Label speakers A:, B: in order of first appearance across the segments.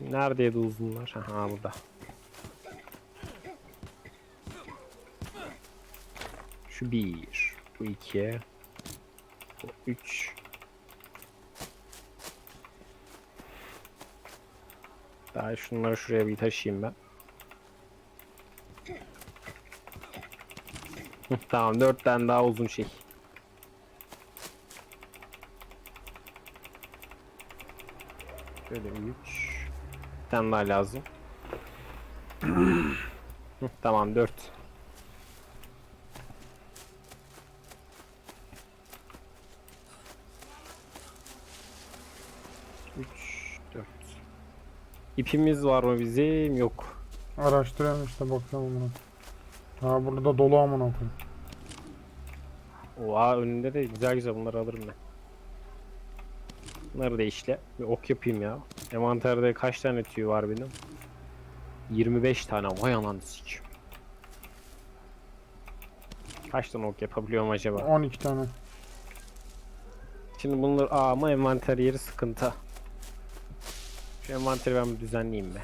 A: Neredeydi uzunlar? Aha burada. Şu bir, bu iki, bu üç. Daha şunları şuraya bir taşıyayım ben. Tamam dört tane daha uzun şey. Şöyle üç. Bir tane daha lazım. Hı, tamam dört. Üç, dört. İpimiz var mı bizim? Yok.
B: Araştırıyorum işte bakıyorum bunu. Ha burada da dolu amına koyayım.
A: Oha önünde de güzel güzel bunları alırım ben. Bunları da işle. Bir ok yapayım ya. Envanterde kaç tane tüy var benim? 25 tane. Vay ananı sikim. Kaç tane ok yapabiliyorum acaba?
B: 12 tane.
A: Şimdi bunları aa ama envanter yeri sıkıntı. Şu envanteri ben bir düzenleyeyim be.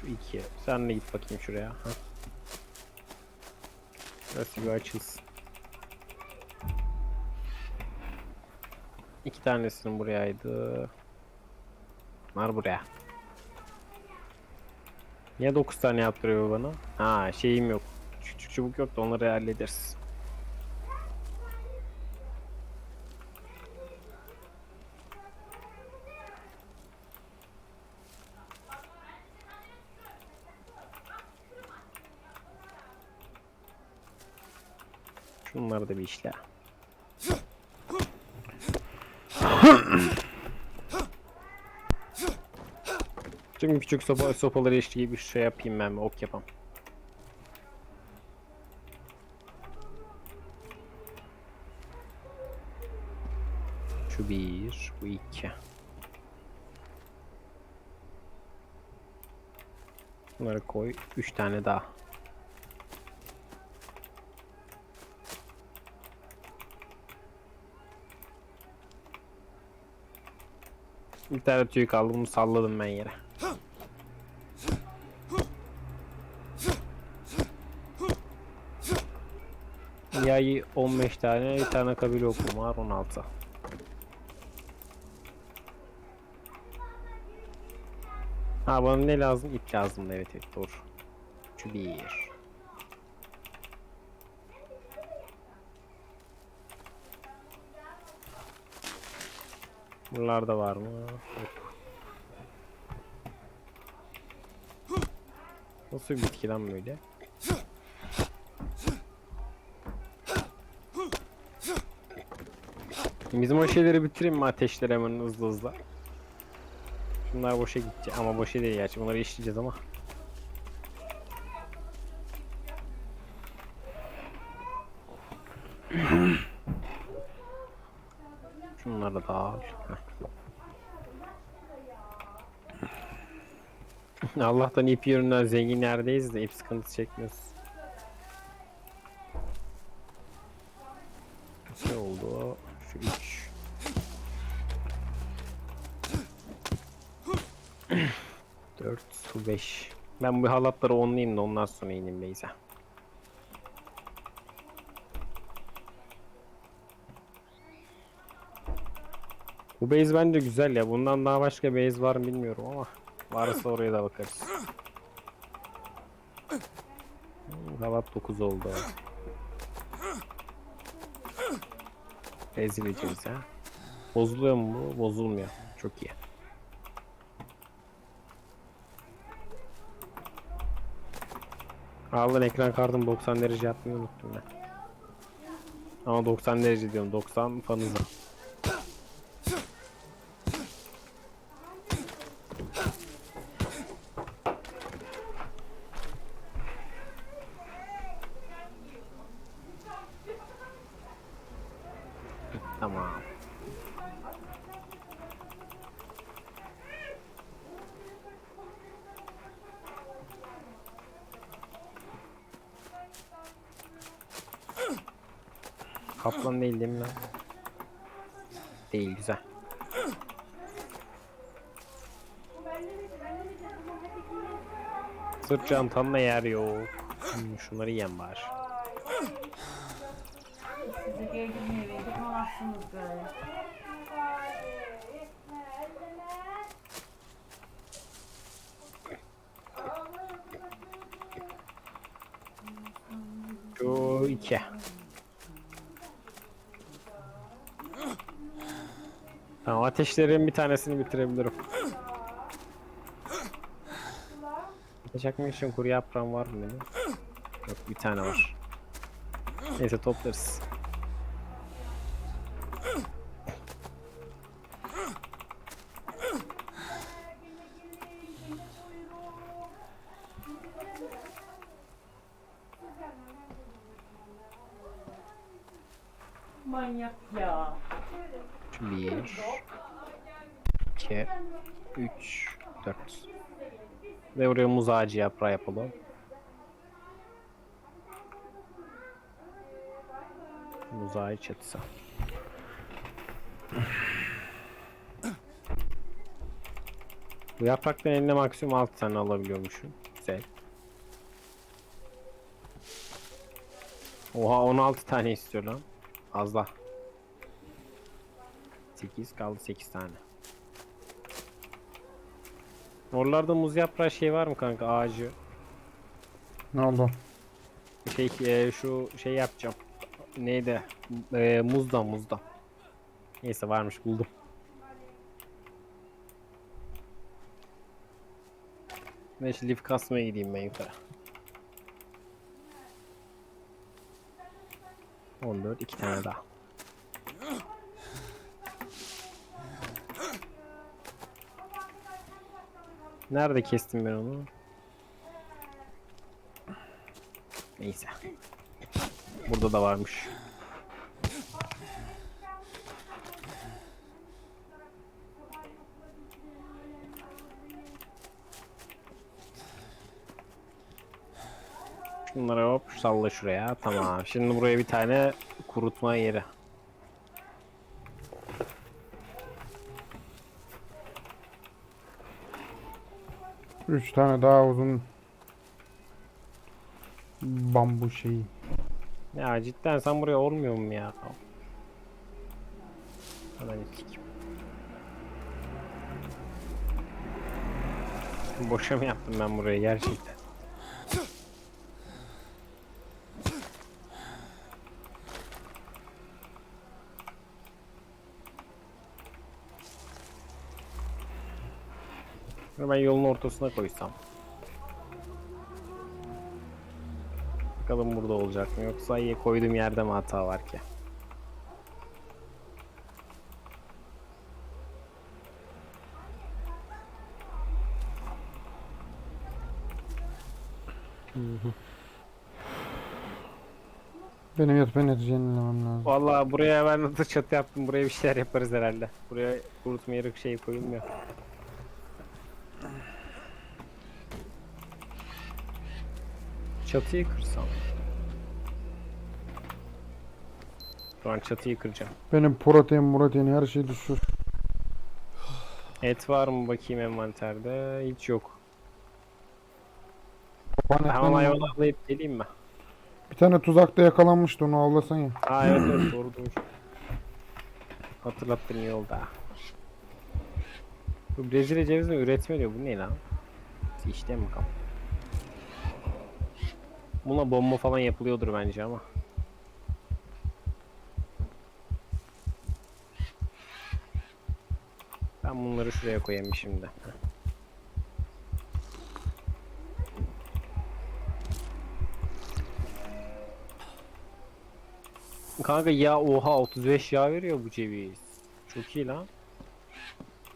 A: Şu iki. Sen de git bakayım şuraya. Ha. Burası bir açılsın. İki tanesinin burayaydı. Bunlar buraya. Niye 9 tane yaptırıyor bana? Ha şeyim yok. Küçük çubuk yok da onları hallederiz. Şunları da bir işle. Tüm küçük sopa, sopaları işleyip bir şey yapayım ben ok yapam. Şu bir, bu iki. Bunları koy. Üç tane daha. Bir tane tüy kaldı bunu salladım ben yere. Yayı 15 tane, bir tane kabile okum var 16. Ha bana ne lazım? İp lazım evet evet doğru. Şu bir. Buralarda var mı? Nasıl bir bitki lan böyle? Bizim o şeyleri bitireyim mi ateşleri hemen hızlı hızlı? Şunlar boşa gitti ama boşa değil gerçi bunları işleyeceğiz ama. Şunları da. Heh. Allah'tan ip yönünden zenginlerdeyiz de ip sıkıntısı çekmiyoruz. Ne oldu? Şu üç. Dört, su beş. Ben bu halatları onlayayım da ondan sonra ineyim Beyza. Bu base bence güzel ya. Bundan daha başka base var mı bilmiyorum ama varsa oraya da bakarız. Halat 9 oldu. Ezileceğiz ha. Bozuluyor mu bu? Bozulmuyor. Çok iyi. Aldın ekran kartım 90 derece yapmayı unuttum ben. Ama 90 derece diyorum. 90 fanıza. Tamam. Kaplan değil değil mi lan? Değil güzel. Sırt çantamla yer yok. Hmm, şunları
C: yem var. Gitmezsiniz böyle.
A: İki. Tamam ateşlerin bir tanesini bitirebilirim. Ateş yakmak için kuru yaprağım var mı benim? Yok bir tane var. Neyse toplarız. Bir, iki, üç, dört. Ve buraya muz ağacı yaprağı yapalım. Muz ağacı çatısı. Bu yapraktan eline maksimum 6 tane alabiliyormuşum. Güzel. Oha 16 tane istiyor lan. Az da. 8 kaldı 8 tane. Oralarda muz yaprağı şey var mı kanka ağacı?
B: Ne oldu?
A: Şey e, şu şey yapacağım. Neydi? E, muzda muzda. Neyse varmış buldum. Neyse lif kasmaya gideyim ben yukarı. 14 iki tane daha. Nerede kestim ben onu? Neyse. Burada da varmış. Şunları hop salla şuraya. Tamam. Şimdi buraya bir tane kurutma yeri.
B: Üç tane daha uzun bambu şeyi.
A: Ya cidden sen buraya olmuyor mu ya? Hemen sikeyim. Boşa mı yaptım ben burayı gerçekten? Bunu Ben yolun ortasına koysam. Bakalım burada olacak mı yoksa iyi koyduğum yerde mi hata var ki?
B: Benim yatıp enerji yenilemem lazım.
A: Vallahi buraya ben nasıl çatı yaptım buraya bir şeyler yaparız herhalde. Buraya kurutma yeri şey koyulmuyor. Çatıyı kırsam. Şu an çatıyı kıracağım.
B: Benim protein, protein her şey düşür.
A: Et var mı bakayım envanterde? Hiç yok.
B: Bana
A: Hemen
B: benim-
A: hayvanı avlayıp geleyim mi?
B: Bir tane tuzakta yakalanmıştı onu avlasan ya.
A: Aa evet evet doğru doğru. Hatırlattın iyi oldu ha. Bu Brezilya cevizini üretme diyor. Bu ne lan? İşte mi kal? Buna bomba falan yapılıyordur bence ama. Ben bunları şuraya koyayım şimdi. Kanka ya oha 35 yağ veriyor bu ceviz. Çok iyi lan.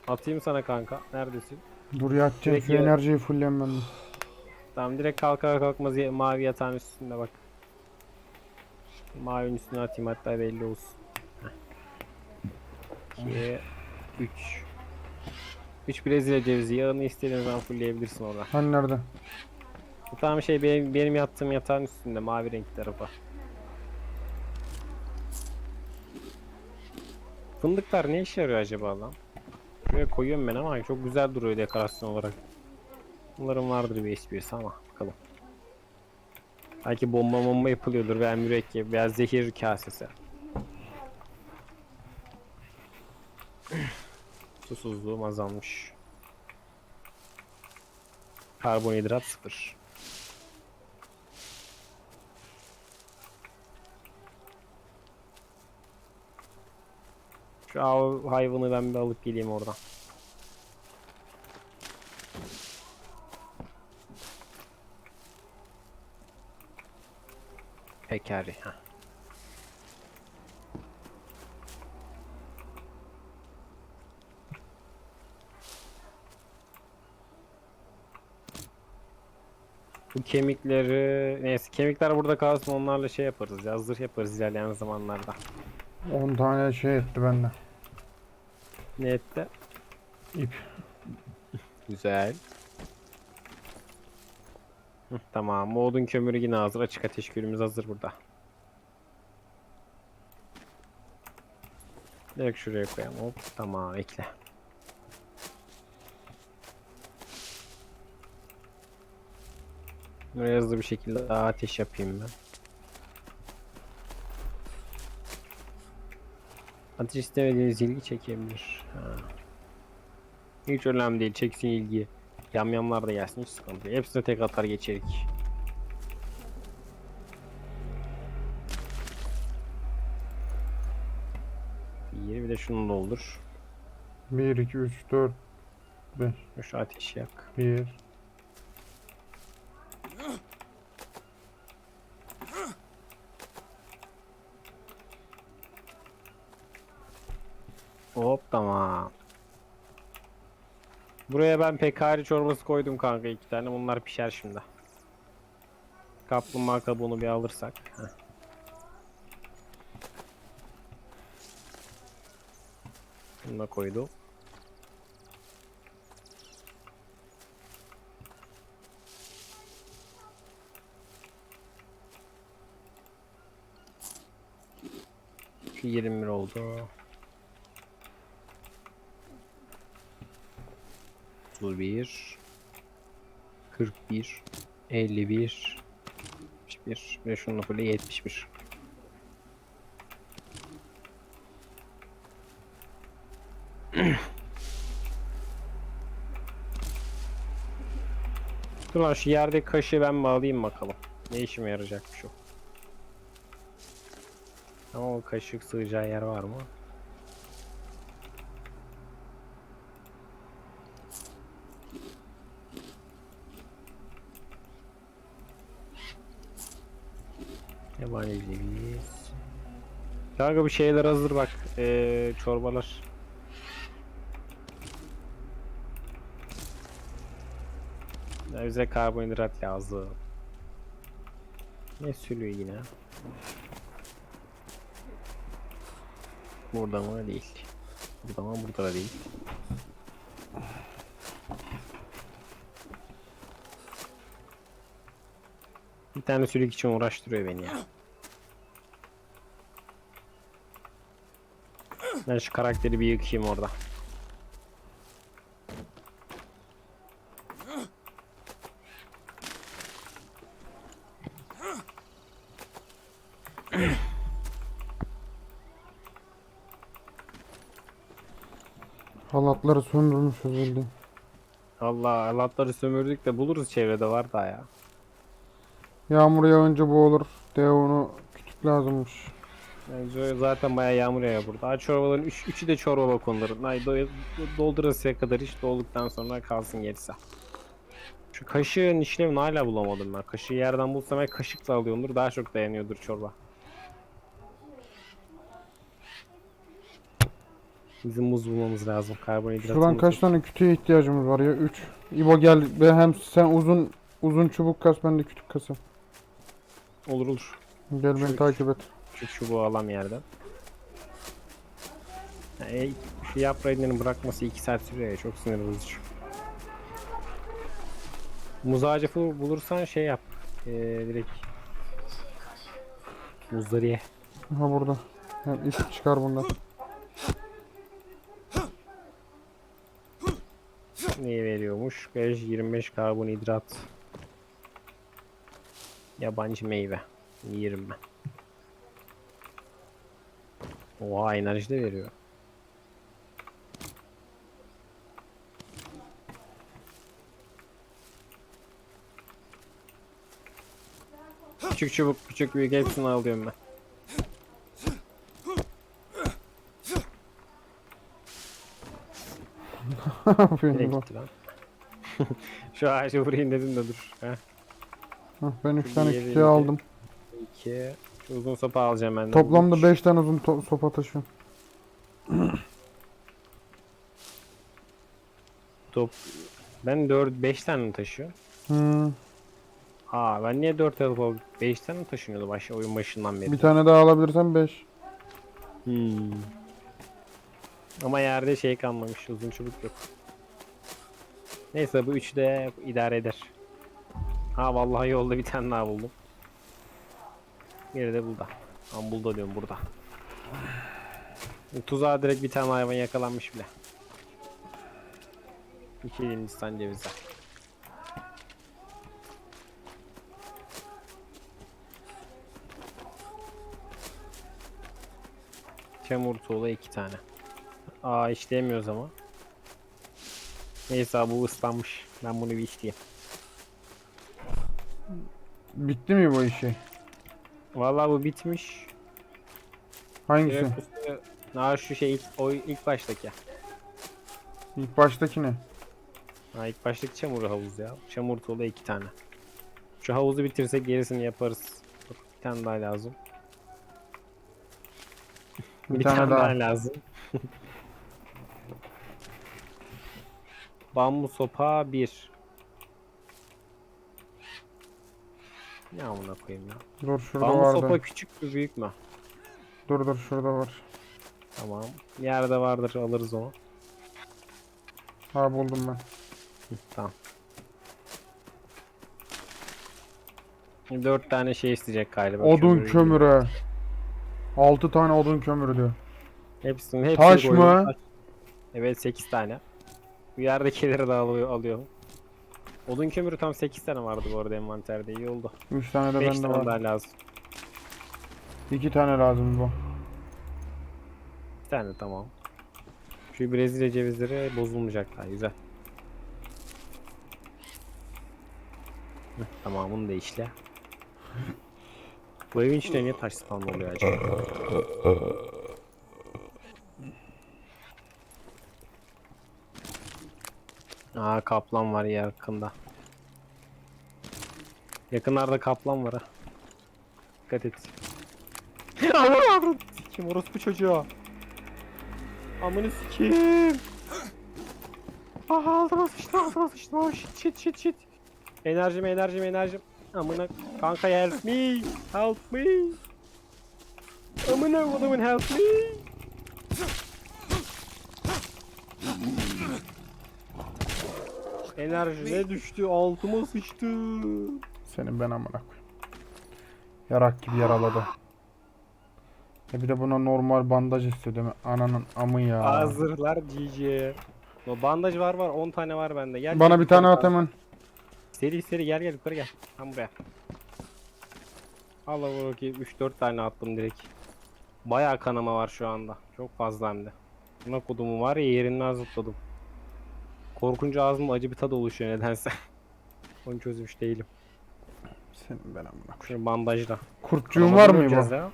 A: Atayım sana kanka. Neredesin?
B: Dur yatacağım
A: Direkt
B: şu
A: ya-
B: enerjiyi fullen ben de.
A: Tamam direkt kalkar kalkmaz mavi yatağın üstünde bak. Mavinin üstüne atayım hatta belli olsun. 2 3 3 Brezilya cevizi yağını istediğin zaman fullleyebilirsin orada.
B: Hani nerede?
A: Bu tam şey benim, benim yattığım yatağın üstünde mavi renkli tarafa. Fındıklar ne işe yarıyor acaba lan? Şuraya koyuyorum ben ama çok güzel duruyor dekorasyon olarak. Bunların vardır bir esprisi ama bakalım. Belki bomba bomba yapılıyordur veya mürekkep veya zehir kasesi. Susuzluğum azalmış. Karbonhidrat sıfır. Şu av hayvanı ben bir alıp geleyim oradan. Pekari. Bu kemikleri neyse kemikler burada kalsın onlarla şey yaparız ya zırh yaparız ilerleyen zamanlarda.
B: 10 tane şey etti bende.
A: Ne etti?
B: İp.
A: Güzel. Tamam. O kömürü yine hazır. Açık ateş külümüz hazır burada. Direkt şuraya koyalım. Hop. Tamam. Ekle. Buraya hızlı bir şekilde daha ateş yapayım ben. Ateş istemediğiniz ilgi çekebilir. Ha. Hiç önemli değil. Çeksin ilgiyi. Yamyamlar da gelsin hiç sıkıntı yok. Hepsine tek atar geçerik. Bir bir de şunu doldur.
B: 1, 2, 3, 4, 5,
A: Şu ateşi yak.
B: 1.
A: Hop tamam. Buraya ben pekari çorbası koydum kanka iki tane. Bunlar pişer şimdi. Kaplumbağa kabuğunu bir alırsak. Heh. Bunu da koydum. Şu 21 oldu. 31 41 51 71 ve şunun böyle 71 Dur lan şu yerdeki kaşığı ben bağlayayım bakalım. Ne işime yarayacakmış o. Ama o kaşık sığacağı yer var mı? Yabancı ceviz. Kanka bir şeyler hazır bak. Ee, çorbalar. Ya bize karbonhidrat lazım. Ne sülüyor yine? Burada mı? Değil. Burada mı? Burada da değil. Bir tane sülük için uğraştırıyor beni ya. Ben şu karakteri bir yıkayayım orada.
B: Halatları söndürmüşüz bildiğin.
A: Allah Allah'ları sömürdük de buluruz çevrede var da ya.
B: Yağmur yağınca bu olur. Devonu kütük lazımmış.
A: Yani zo- zaten bayağı yağmur yağıyor burada. Aa, çorbaların üç, üçü de çorba bakonları. Ay do- doldurasıya kadar hiç dolduktan sonra kalsın gerisi. Şu kaşığın işlevini hala bulamadım ben. Kaşığı yerden bulsam ben kaşıkla alıyordur daha çok dayanıyordur çorba. Bizim muz bulmamız lazım. Karbonhidrat.
B: Şuradan kaç tane kütüğe ihtiyacımız var ya? 3. İbo gel ve hem sen uzun uzun çubuk kas ben de kütük kasım.
A: Olur olur.
B: Gel beni takip et.
A: Şu çubuğu alam yerden. Ya, e, şu yaprağı elinden bırakması 2 saat sürüyor ya çok sinir bozucu. Muz ağacı bulursan şey yap. Ee, direkt muzları ye.
B: Ha burada. İp çıkar bundan.
A: neyi veriyormuş? 5 25 karbonhidrat. Yabancı meyve. Yerim ben. Oha enerji de veriyor. Küçük çubuk, küçük büyük hepsini alıyorum ben.
B: Ne
A: Nereye
B: yapıyorsun bu?
A: gitti lan? Şu ağaca vurayım dedim de dur. Heh.
B: Ben 3
A: Bir
B: tane kütüğü aldım.
A: 2 Şu uzun sopa alacağım ben de.
B: Toplamda
A: Üç.
B: 5 tane uzun to- sopa taşıyorum.
A: top. Ben 4 5 tane mi taşıyorum?
B: Hmm,
A: Aa ben niye 4 alıp aldım? 5 tane mi taşınıyordu baş oyun başından beri?
B: bir tane daha alabilirsen 5.
A: Hmm. Ama yerde şey kalmamış, uzun çubuk yok. Neyse bu üçü de idare eder. Ha vallahi yolda bir tane daha buldum. Biri de burada. Tam bulda diyorum burada. Tuzağa direkt bir tane hayvan yakalanmış bile. İki Hindistan cevizi. Çamur tuğla iki tane. Aa işleyemiyoruz ama. Neyse abi, bu ıslanmış. Ben bunu bir işleyeyim.
B: Bitti mi bu işi?
A: Vallahi bu bitmiş.
B: Hangisi?
A: Direkt üstüne- şu şey ilk, o ilk baştaki.
B: İlk baştaki ne?
A: Ha ilk baştaki çamur havuz ya. Çamur tuğla iki tane. Şu havuzu bitirsek gerisini yaparız. Dur, bir tane daha lazım.
B: Bir tane daha.
A: lazım. Bambu sopa 1. Ne amına koyayım ya.
B: Dur şurada
A: Bambu
B: vardı.
A: sopa küçük mü büyük mü?
B: Dur dur şurada var.
A: Tamam. Yerde vardır alırız onu.
B: Ha buldum ben.
A: Hı, Tamam. 4 tane şey isteyecek galiba.
B: Odun kömürü. 6 tane odun kömürü diyor.
A: Hepsini, hepsini
B: Taş
A: koydum.
B: mı?
A: Evet 8 tane. Bu yerdekileri de alıyor, alıyor. Odun kömürü tam 8 tane vardı bu arada envanterde iyi oldu.
B: 3 tane de
A: 5
B: bende
A: tane
B: var.
A: daha lazım.
B: 2 tane lazım bu.
A: Bir tane tamam. Şu Brezilya cevizleri bozulmayacak daha güzel. Heh, tamam bunu da işle. Bu evin içinde niye taş spawn oluyor acaba? Aa kaplan var yakında. Yakınlarda kaplan var ha. Dikkat et. Aman avrum. Kim orospu çocuğu? Amını sikeyim. Aha altıma sıçtı altıma sıçtı. Oh shit shit shit shit. Enerjim enerjim enerjim. Amına kanka help me. Help me. Amına kodumun help me. Enerji ne düştü altıma sıçtı.
B: Senin ben amına koyayım. Yarak gibi yaraladı. E bir de buna normal bandaj istiyor değil mi? Ananın amı ya.
A: Hazırlar GG. O bandaj var var 10 tane var bende. Gel
B: Bana
A: gel,
B: bir tane at hemen.
A: Seri seri gel gel yukarı gel. Tam buraya. Allah bakayım 3-4 tane attım direkt. Bayağı kanama var şu anda. Çok fazla hem de. Buna kodumu var ya yerinden zıpladım. Korkunca ağzımda acı bir tadı oluşuyor nedense. Onu çözmüş değilim.
B: Senin ben amına koyayım.
A: Şu bandajla.
B: Kurtçuğun var mı
A: ya.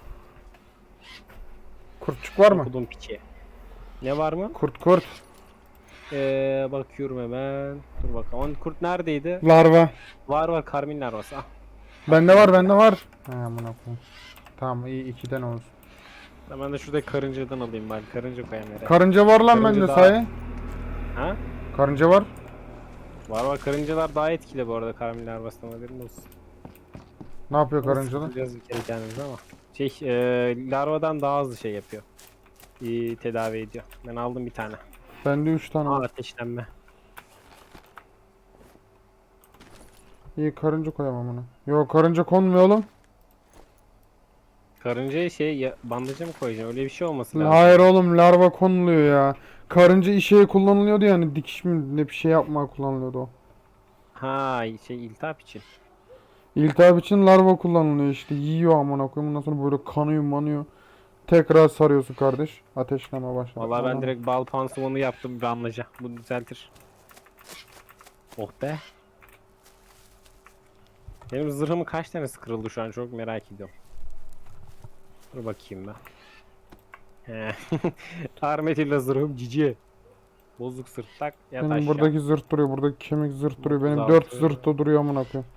B: Kurtçuk var mı?
A: Kodum piçi. Ne var mı?
B: Kurt kurt.
A: Ee, bakıyorum hemen. Dur bakalım. Onun kurt neredeydi?
B: Larva.
A: Var var karmin larvası. Ah.
B: Bende var bende var. He amına koyayım. Tamam iyi ikiden olsun.
A: Ben de şurada karıncadan alayım bari. Karınca koyayım nereye?
B: Karınca var lan
A: Karınca
B: bende
A: daha-
B: sahi.
A: ha?
B: Karınca var.
A: Var var karıncalar daha etkili bu arada karmin larvasından haberin olsun.
B: Ne yapıyor karıncalar?
A: Biraz bir kere kendimize ama. Şey e, larvadan daha hızlı şey yapıyor. İyi tedavi ediyor. Ben aldım bir tane.
B: Bende 3 tane
A: Aa
B: var.
A: ateşlenme.
B: İyi karınca koyamam ona. Yo karınca konmuyor oğlum.
A: Karıncaya şey ya, mı koyacaksın? Öyle bir şey olması lazım.
B: Hayır oğlum larva konuluyor ya. Karınca işe kullanılıyordu yani dikiş mi ne bir şey yapmaya kullanılıyordu o.
A: Ha şey iltihap için.
B: İltihap için larva kullanılıyor işte yiyor amına koyayım ondan sonra böyle kanıyor manıyor. Tekrar sarıyorsun kardeş. Ateşleme başlar.
A: Vallahi ben direkt bal pansumanı yaptım bir anlaca. Bu düzeltir. Oh be. Benim zırhımın kaç tanesi kırıldı şu an çok merak ediyorum. Dur bakayım ben. He. Armetilla zırhım cici. Bozuk sırt tak yat
B: Benim
A: aşağı.
B: buradaki zırh duruyor. Buradaki kemik zırh duruyor. Benim
A: 36.
B: 4 zırh da duruyor amına koyayım.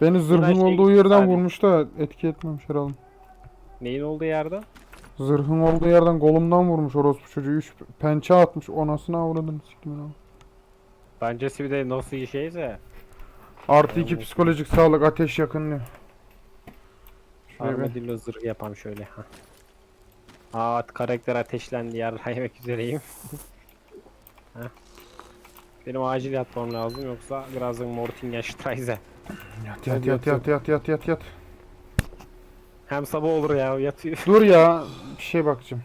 B: Beni zırhın
A: şey
B: olduğu yerden
A: sadece-
B: vurmuş da etki etmemiş herhalde.
A: Neyin olduğu yerde?
B: Zırhın olduğu yerden kolumdan vurmuş orospu çocuğu. 3 pençe atmış. Onasına avradın sikimin abi.
A: Bence bir de nasıl şeyse.
B: Artı
A: Ben
B: 2
A: bunu-
B: psikolojik sağlık ateş yakınlığı.
A: Armadillo zırh yapam şöyle. Ha. Aa karakter ateşlendi yarra yemek üzereyim. Benim acil yatmam lazım yoksa birazdan Mortinya Streise.
B: Yat yat yat yat yat yat yat yat.
A: Hem sabah olur ya yatıyor.
B: Dur ya bir şey bakacağım.